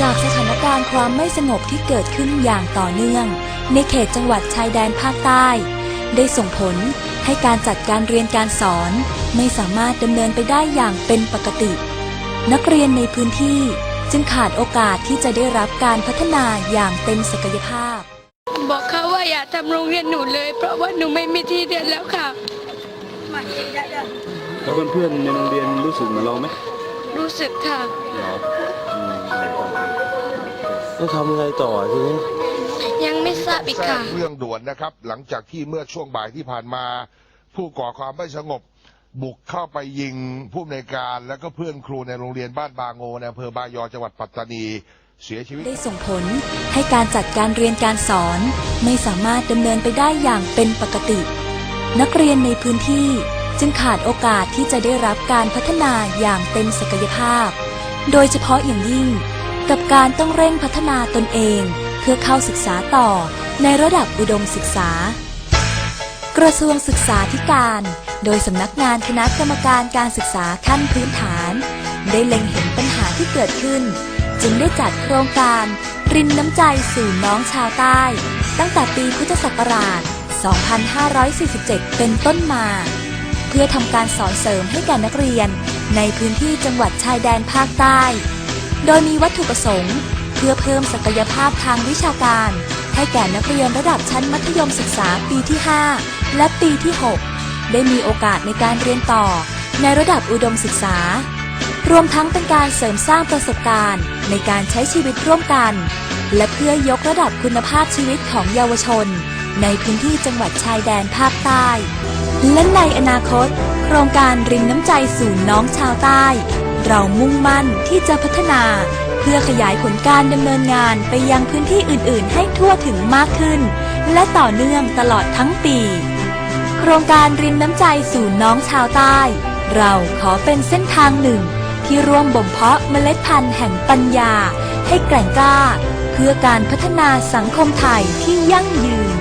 จากสถานการณ์ความไม่สงบที่เกิดขึ้นอย่างต่อเนื่อง ในเขตจังหวัดชายแดนภาคใต้ ได้ส่งผลให้การจัดการเรียนการสอน ไม่สามารถดำเนินไปได้อย่างเป็นปกติ นักเรียนในพื้นที่จึงขาดโอกาสที่จะได้รับการพัฒนาอย่างเต็มศักยภาพ บอกเขาว่าอย่าทำโรงเรียนหนูเลย เพราะว่าหนูไม่มีที่เรียนแล้วค่ะแล้วเพื่อนๆในโรงเรียนรู้สึกเหมือนเราไหมรู้สึกค่ะ เหรอ อืมต้องทำไงต่อทีนี้ ยังไม่ทราบอีกแจ้ค่ะงเรื่องด่วนนะครับ หลังจากที่เมื่อช่วงบ่ายที่ผ่านมา ผู้ก่อความไม่สงบ บุกเข้าไปยิงผู้อำนวยการ และก็เพื่อนครูในโรงเรียนบ้านบางโงในอำเภอบายอจังหวัดปัตตานี เสียชีวิต ได้ส่งผลให้การจัดการเรียนการสอน ไม่สามารถดำเนินไปได้อย่างเป็นปกติ นักเรียนในพื้นที่จึงขาดโอกาสที่จะได้รับการพัฒนาอย่างเต็มศักยภาพ โดยเฉพาะอย่างยิ่ง กับการต้องเร่งพัฒนาตนเอง เพื่อเข้าศึกษาต่อในระดับอุดมศึกษา กระทรวงศึกษาธิการ โดยสำนักงานคณะกรรมการการศึกษาขั้นพื้นฐาน ได้เล็งเห็นปัญหาที่เกิดขึ้น จึงได้จัดโครงการ รินน้ำใจสู่น้องชาวใต้ ตั้งแต่ปีพุทธศักราช 2547 เป็นต้นมา เพื่อทำการสอนเสริมให้แก่นักเรียน ในพื้นที่จังหวัดชายแดนภาคใต้ โดยมีวัตถุประสงค์ เพื่อเพิ่มศักยภาพทางวิชาการ ให้แก่นักเรียนระดับชั้นมัธยมศึกษาปีที่ 5 และปีที่ 6 ได้มีโอกาสในการเรียนต่อ ในระดับอุดมศึกษา รวมทั้งเป็นการเสริมสร้างประสบการณ์ ในการใช้ชีวิตร่วมกัน และเพื่อยกระดับคุณภาพชีวิตของเยาวชน ในพื้นที่จังหวัดชายแดนภาคใต้และในอนาคต โครงการรินน้ำใจสู่น้องชาวใต้ เรามุ่งมั่นที่จะพัฒนา เพื่อขยายผลการดำเนินงานไปยังพื้นที่อื่น ๆ ให้ทั่วถึงมากขึ้น และต่อเนื่องตลอดทั้งปี โครงการรินน้ำใจสู่น้องชาวใต้ เราขอเป็นเส้นทางหนึ่ง ที่ร่วมบ่มเพาะเมล็ดพันธุ์แห่งปัญญา ให้แกร่งกล้า เพื่อการพัฒนาสังคมไทยที่ยั่งยืน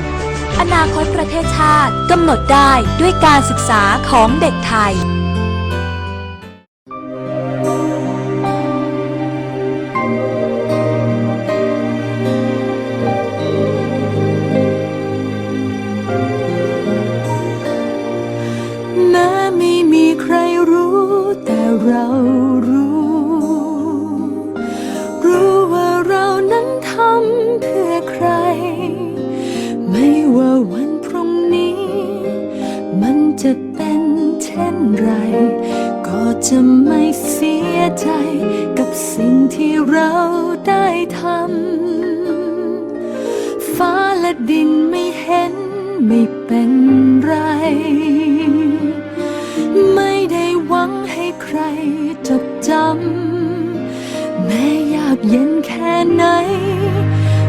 อนาคตประเทศชาติกำหนดได้ด้วยการศึกษาของเด็กไทย จะไม่เสียใจกับสิ่งที่เราได้ทำ ฟ้าและดินไม่เห็นไม่เป็นไร ไม่ได้หวังให้ใครจดจำ แม้ยากเย็นแค่ไหน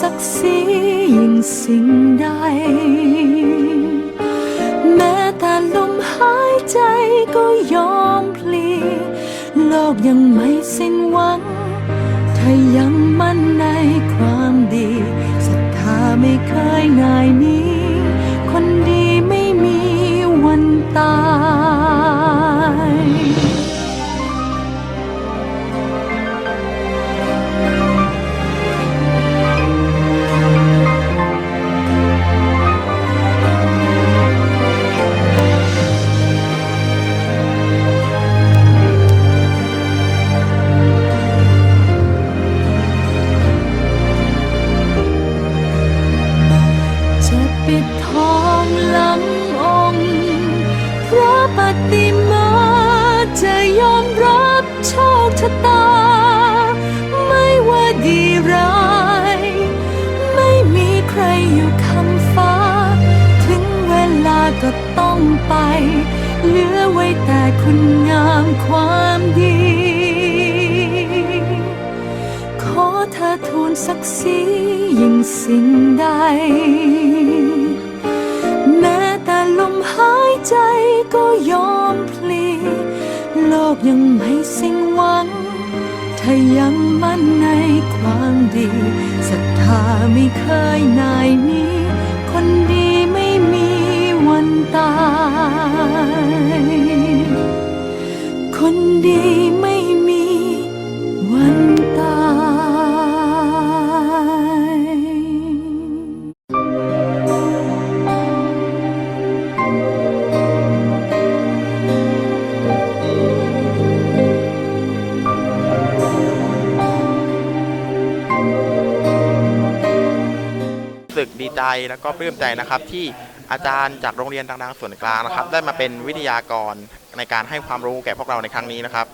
ศักดิ์ศรียิ่งสิ่งใด แม้แต่ลมหายใจก็ยอมพลี โลกยังไม่สิ้นหวัง ถ้ายังมั่นในความดีศรัทธาไม่เคยง่ายนี้ คนดีไม่มีวันตาย ชะตา ไม่ว่าดีร้าย ไม่มีใครอยู่คำฟ้า ถึงเวลาก็ต้องไป เหลือไว้แต่คุณงามความดี ขอเธอทูลศักดิ์ศรียิ่งสิ่งใด แม้แต่ลมหายใจก็ยอมพลี โลกยังไม่ ถ้ายังมั่นในความดีศรัทธาไม่เคยนายหนี้ คนดีไม่มีวันตาย คนดี แล้วก็ปลื้มใจนะครับที่อาจารย์จากโรงเรียนดังๆส่วนกลางนะครับ ได้มาเป็นวิทยากรในการให้ความรู้แก่พวกเราในครั้งนี้นะครับ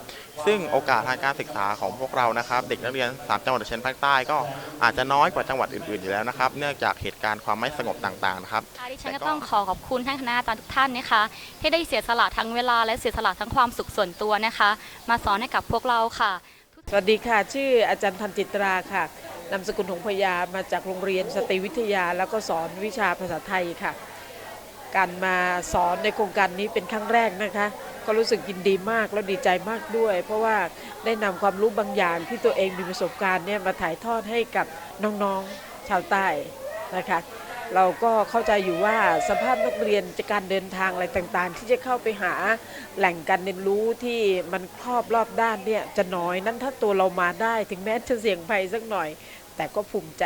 ซึ่งโอกาสทางการศึกษาของพวกเรานะครับ เด็กนักเรียนสามจังหวัดชายแดนภาคใต้ก็อาจจะน้อยกว่าจังหวัดอื่นๆอยู่แล้วนะครับ เนื่องจากเหตุการณ์ความไม่สงบต่างๆนะครับค่ะดิฉันก็ต้องขอขอบคุณท่านคณะอาจารย์ทุกท่านนะคะ ที่ได้เสียสละทั้งเวลาและเสียสละทั้งความสุขส่วนตัวนะคะ มาสอนให้กับพวกเราค่ะ สวัสดีค่ะ ชื่ออาจารย์ทันจิตราค่ะ นามสกุลหงพยามาจากโรงเรียนสตรีวิทยา แล้วก็สอนวิชาภาษาไทยค่ะ การมาสอนในโครงการนี้เป็นครั้งแรกนะคะ ก็รู้สึกยินดีมากแล้วดีใจมากด้วย เพราะว่าได้นำความรู้บางอย่างที่ตัวเองมีประสบการณ์เนี่ยมาถ่ายทอดให้กับน้องๆชาวใต้นะคะเราก็เข้าใจอยู่ว่าสภาพนักเรียนจะการเดินทางอะไรต่างๆ ที่จะเข้าไปหาแหล่งการเรียนรู้ที่มันครอบรอบด้านเนี่ยจะน้อยนั้นถ้าตัวเรามาได้ ถึงแม้จะเสี่ยงภัยสักหน่อย แต่ก็ภูมิใจ